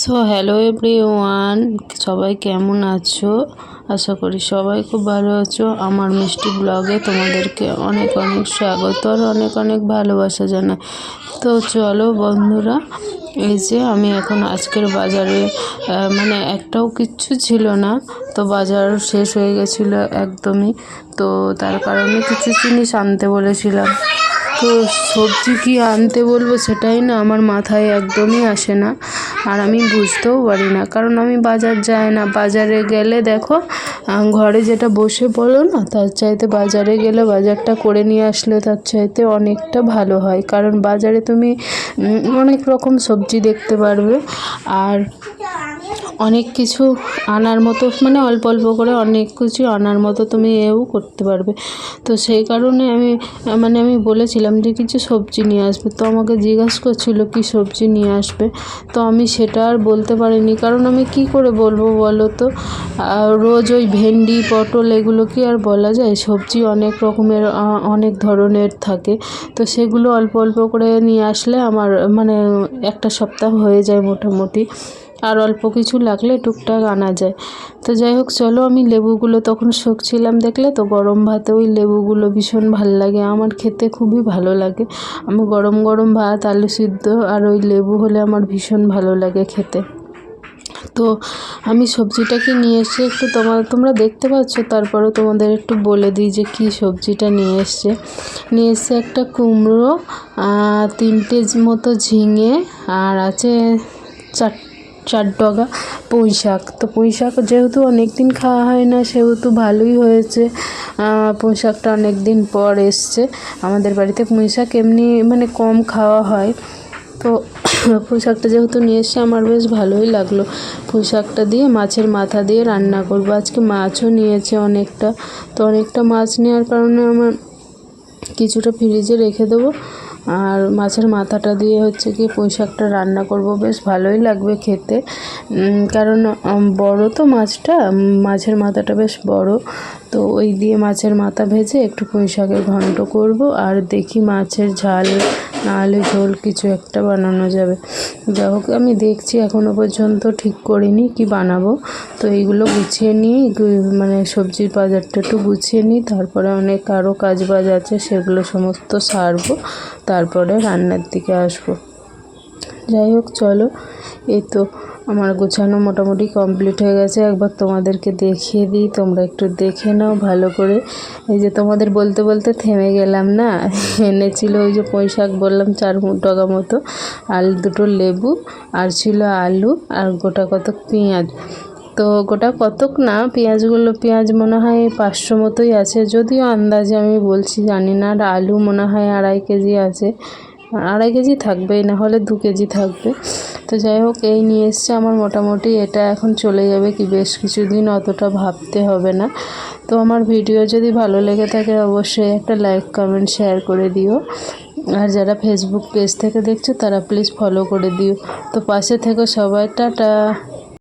So hello every one সবাই কেমন আছো? আশা করি সবাই খুব ভালো আছো। আমার মিষ্টি ব্লগে তোমাদেরকে অনেক অনেক স্বাগত আর অনেক অনেক ভালোবাসা জানাই। তো চলো বন্ধুরা, এই যে আমি এখন আজকের বাজারে মানে একটাও কিচ্ছু ছিল না। তো বাজার শেষ হয়ে গেছিল একদমই। তো তার কারণে কিছু জিনিস আনতে বলেছিলাম। তো সবজি কি আনতে বলব সেটাই না, আমার মাথায় একদমই আসে না। আর আমি বুঝতেও পারি না। কারণ আমি বাজার যাই না। বাজারে গেলে দেখো ঘরে যেটা বসে বলো না, তার চাইতে বাজারে গেলে বাজারটা করে নিয়ে আসলে তার চাইতে অনেকটা ভালো হয়। কারণ বাজারে তুমি অনেক রকম সবজি দেখতে পারবে। আর অনেক কিছু আনার মতো মানে অল্প অল্প করে অনেক কিছু আনার মতো তুমি এও করতে পারবে। তো সেই কারণে আমি মানে আমি বলেছিলাম যে কিছু সবজি নিয়ে আসবে। তো আমাকে জিজ্ঞাসা করছিল কি সবজি নিয়ে আসবে। তো আমি সেটা আর বলতে পারিনি। কারণ আমি কি করে বলব বলো তো? রোজ ওই ভেন্ডি, পটল এগুলো কি আর বলা যায়? সবজি অনেক রকমের অনেক ধরনের থাকে। তো সেগুলো অল্প অল্প করে নিয়ে আসলে আমার মানে একটা সপ্তাহ হয়ে যায় মোটামুটি। আর অল্প কিছু লাগলে টুকটাক আনা যায়। তো যাই হোক চলো আমি লেবুগুলো তখন শুকছিলাম দেখলে, তো গরম ভাতে ওই লেবুগুলো ভীষণ ভালো লাগে। আমার খেতে খুবই ভালো লাগে। আমি গরম গরম ভাত, আলু সিদ্ধ আর ওই লেবু হলে আমার ভীষণ ভালো লাগে খেতে। তো আমি সবজিটাকে নিয়ে এসে একটু তোমার, তোমরা দেখতে পাচ্ছ, তারপরেও তোমাদের একটু বলে দিই যে কী সবজিটা নিয়ে এসছে। নিয়ে এসছে একটা কুমড়ো তিনটে মতো ঝিঙে, আর আছে চার চার ডগা পুঁই শাক তো পুঁই শাক যেহেতু অনেক দিন খাওয়া হয় না, সেহেতু ভালোই হয়েছে। পুঁই শাকটা অনেক দিন পর এসছে। আমাদের বাড়িতে পুঁই শাক এমনি মানে কম খাওয়া হয়। তো পুঁই শাকটা যেহেতু নিয়ে এসছে, আমার বেশ ভালোই লাগল। পুঁই শাকটা দিয়ে মাছের মাথা দিয়ে রান্না করব। আজকে মাছও নিয়েছে অনেকটা। তো অনেকটা মাছ নেওয়ার কারণে আমার কিছুটা ফ্রিজে রেখে দেবো। আর মাছের মাথাটা দিয়ে হচ্ছে কি পুঁই শাকটা রান্না করব। বেশ ভালোই লাগবে খেতে। কারণ বড় তো মাছটা মাছের মাথাটা বেশ বড়। তো ওই দিয়ে মাছের মাথা ভেজে একটু পুঁই শাকের ঘন্ট করব আর দেখি মাছের ঝাল নাহলে ঝোল কিছু একটা বানানো যাবে। যা হোক, আমি দেখছি এখনও পর্যন্ত ঠিক করিনি কি বানাবো। তো এইগুলো গুছিয়ে নিই মানে সবজির বাজারটা একটু গুছিয়ে নিই, তারপরে অনেক আরও কাজ বাজ আছে, সেগুলো সমস্ত সারবো, তারপরে রান্নার দিকে আসব। যাই হোক, চলো, এই তো। আমার গোছানো মোটামুটি কমপ্লিট হয়ে গেছে। একবার তোমাদেরকে দেখিয়ে দিই, তোমরা একটু দেখে নাও ভালো করে। এই যে তোমাদের বলতে বলতে থেমে গেলাম না? এনেছিল ওই যে পুঁই শাক বললাম, চার টাকা মতো। আর দুটো লেবু, আর ছিল আলু, আর গোটা কত পেঁয়াজ। তো গোটা কতক না, পেঁয়াজগুলো, পেঁয়াজ মনে হয় পাঁচশো মতোই আছে। যদিও আন্দাজে আমি বলছি জানি না, আর আলু মনে হয় আড়াই কেজি আছে। আড়াই কেজি থাকবেই, না হলে দু কেজি থাকবে। তো যাই হোক, এই নিয়ে এসছে আমার মোটামুটি, এটা এখন চলে যাবে কি বেশ কিছুদিন, অতটা ভাবতে হবে না। তো আমার ভিডিও যদি ভালো লেগে থাকে, অবশ্যই একটা লাইক, কমেন্ট, শেয়ার করে দিও। আর যারা ফেসবুক পেজ থেকে দেখছ, তারা প্লিজ ফলো করে দিও। তো পাশে থেকে সবাই, টাটা!